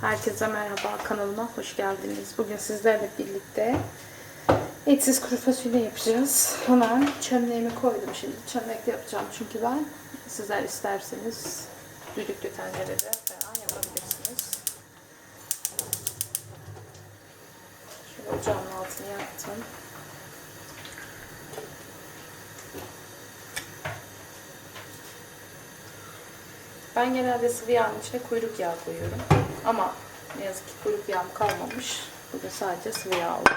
Herkese merhaba kanalıma hoş geldiniz. Bugün sizlerle birlikte etsiz kuru fasulye yapacağız. Hemen çömleğimi koydum şimdi. Çömlekte yapacağım çünkü ben. Sizler isterseniz düdüklü tencerede falan yapabilirsiniz. Şöyle ocağın altını yaktım. Ben genelde sıvı yağın içine kuyruk yağı koyuyorum. Ama ne yazık ki kuyruk yağım kalmamış. Bugün sadece sıvı yağ oldu.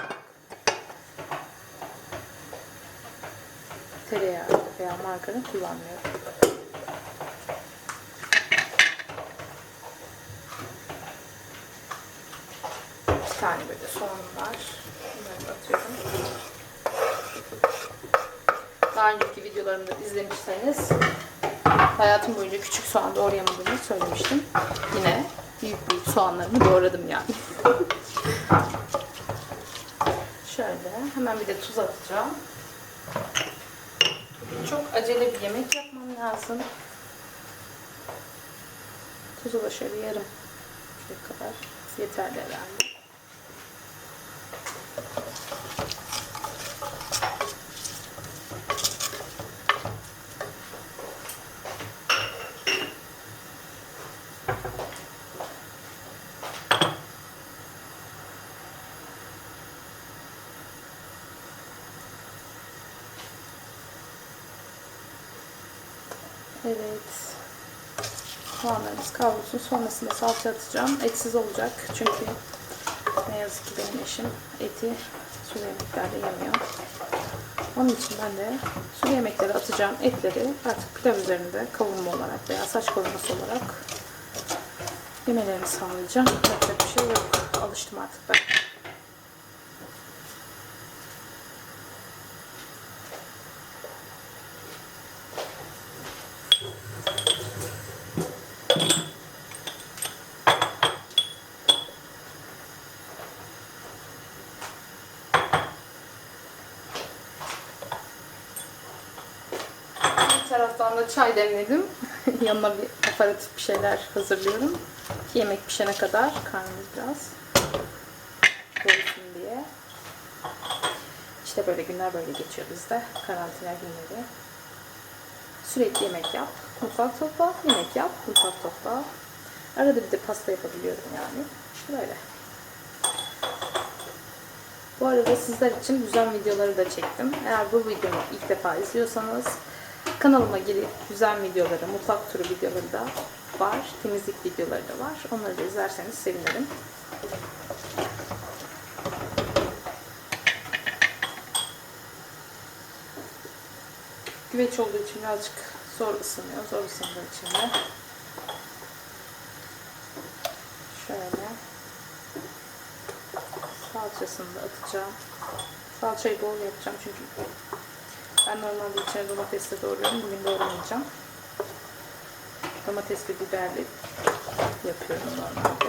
Tereyağı veya margarin kullanmıyorum. Bir tane böyle soğanım var. Bunları atıyorum. Daha önceki videolarımda izlemişseniz hayatım boyunca küçük soğan doğrayamadığımı söylemiştim. Yine büyük büyük soğanlarımı doğradım yani. Şöyle hemen bir de tuz atacağım. Çok acele bir yemek yapmam lazım. Tuzu da şöyle yarım kadar yeterli herhalde. Evet. Soğanlarımız kavrulsun. Sonrasında salça atacağım. Etsiz olacak. Çünkü ne yazık ki benim eşim eti sulu yemeklerde yemiyor. Onun için ben de sulu yemekleri atacağım etleri artık pilav üzerinde kavurma olarak veya saç kavurması olarak yemelerini sağlayacağım. Yapacak bir şey yok. Alıştım artık ben. Bir taraftan da çay demledim. Yanına bir aparatif bir şeyler hazırlıyorum. Yemek pişene kadar karnımız biraz doysun diye. İşte böyle günler böyle geçiyor bizde. Karantina günleri. Sürekli yemek yap, mutfak topla, yemek yap, mutfak topla. Arada bir de pasta yapabiliyorum yani. İşte böyle. Bu arada sizler için düzen videoları da çektim. Eğer bu videomu ilk defa izliyorsanız kanalıma girip düzen videoları, mutfak turu videoları da var. Temizlik videoları da var. Onları da izlerseniz sevinirim. Güveç olduğu için birazcık zor ısınıyor. Zor ısındığı için de şöyle salçasını da atacağım. Salçayı bol yapacağım çünkü ben normalde içine domatesle doğruyorum. Bugün doğramayacağım. Domatesli biberli yapıyorum normalde.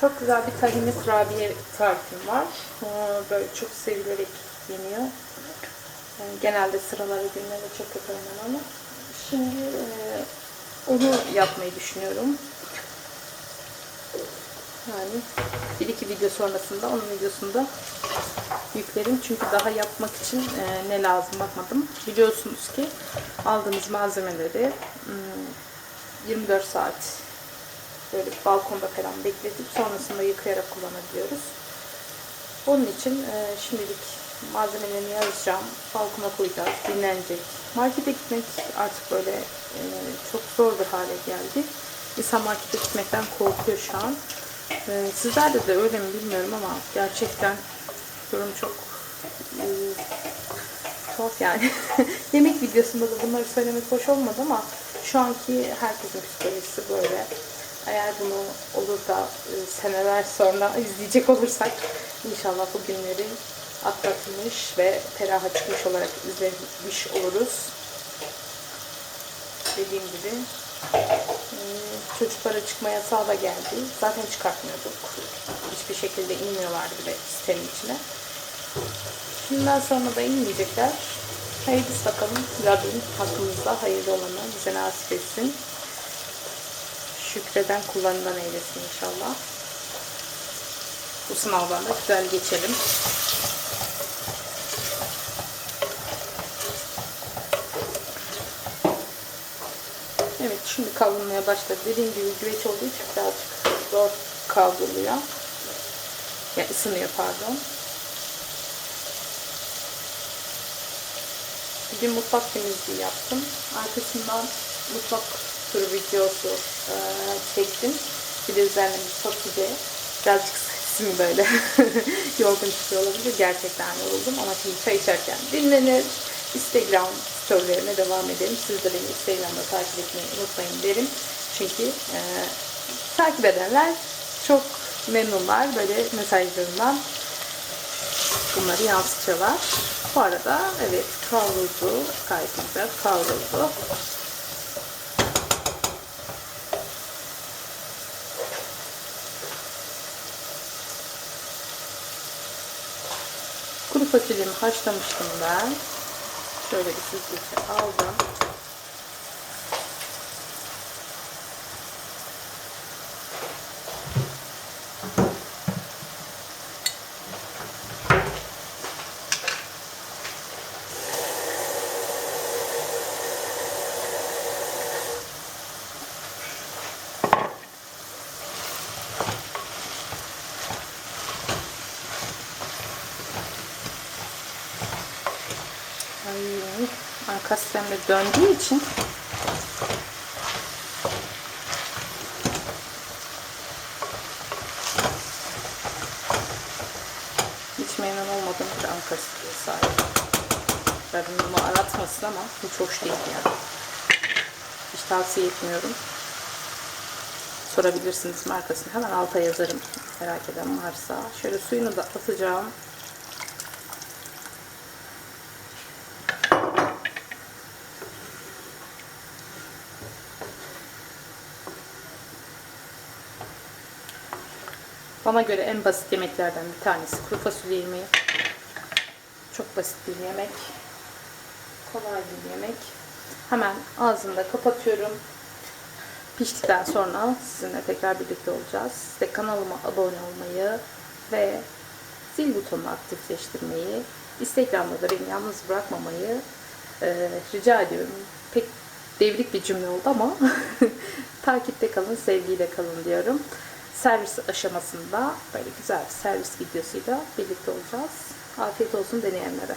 Çok güzel bir tahinli kurabiye tarifim var. Ee, Böyle çok sevilerek yeniyor. Genelde sıralara günlerde çok yaparım ama. Şimdi e, onu yapmayı düşünüyorum. Yani bir iki video sonrasında onun videosunda yüklerim. Çünkü daha yapmak için e, ne lazım bakmadım. Biliyorsunuz ki aldığımız malzemeleri hmm, 24 saat böyle balkonda falan bekletip sonrasında yıkayarak kullanabiliyoruz. Onun için e, şimdilik malzemelerini yazacağım. Balkona koyacağız. Dinlenecek. Markete gitmek artık böyle e, çok zor bir hale geldi. İnsan markete gitmekten korkuyor şu an. Ee, sizlerde de öyle mi bilmiyorum ama gerçekten durum çok e, yani. Yemek videosunda da bunları söylemek hoş olmadı ama şu anki herkesin psikolojisi böyle. Eğer bunu olur da e, seneler sonra izleyecek olursak inşallah bu günleri atlatmış ve feraha çıkmış olarak izlemiş oluruz. Dediğim gibi e, çocuklara çıkma yasağı da geldi. Zaten çıkartmıyorduk. Hiçbir şekilde inmiyorlardı bile sitenin içine. Şimdiden sonra da inmeyecekler. Hayırlısı bakalım. Rabbim hakkımızda hayırlı olanı bize nasip etsin. Şükreden kullarından eylesin inşallah. Bu sınavdan da güzel geçelim. Evet şimdi kavrulmaya başladı. Dediğim gibi güveç olduğu için birazcık zor kavruluyor. Yani ısınıyor pardon. Bugün mutfak temizliği yaptım. Arkasından mutfak turu videosu e, çektim. Bir de üzerine bir fasulye. Birazcık sesim böyle yorgun çıkıyor olabilir. Gerçekten yoruldum ama şimdi çay içerken dinlenir. Instagram storylerine devam edelim. Siz de beni Instagram'da takip etmeyi unutmayın derim. Çünkü e, takip edenler çok memnunlar böyle mesajlarından bunları yansıtıyorlar. Bu arada evet kavruldu. Gayet güzel kavruldu. Kuru fasulyemi haşlamıştım ben. Şöyle bir süzgece aldım. Arka sistemde döndüğü için hiç memnun olmadığım bir arka sistemi sahip. Bunu aratmasın ama hiç hoş değil yani. Hiç tavsiye etmiyorum. Sorabilirsiniz markasını. Hemen alta yazarım. Merak eden varsa. Şöyle suyunu da atacağım. Bana göre en basit yemeklerden bir tanesi kuru fasulye yemeği. Çok basit bir yemek. Kolay bir yemek. Hemen ağzını kapatıyorum. Piştikten sonra sizinle tekrar birlikte olacağız. Size kanalıma abone olmayı ve zil butonunu aktifleştirmeyi, Instagram'da da beni yalnız bırakmamayı e, rica ediyorum. Pek devrik bir cümle oldu ama takipte kalın, sevgiyle kalın diyorum servis aşamasında böyle güzel bir servis videosuyla birlikte olacağız. Afiyet olsun deneyenlere.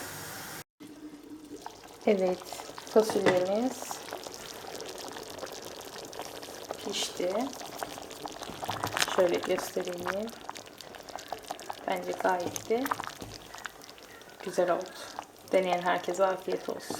Evet, fasulyemiz pişti. Şöyle göstereyim. Bence gayet de güzel oldu. Deneyen herkese afiyet olsun.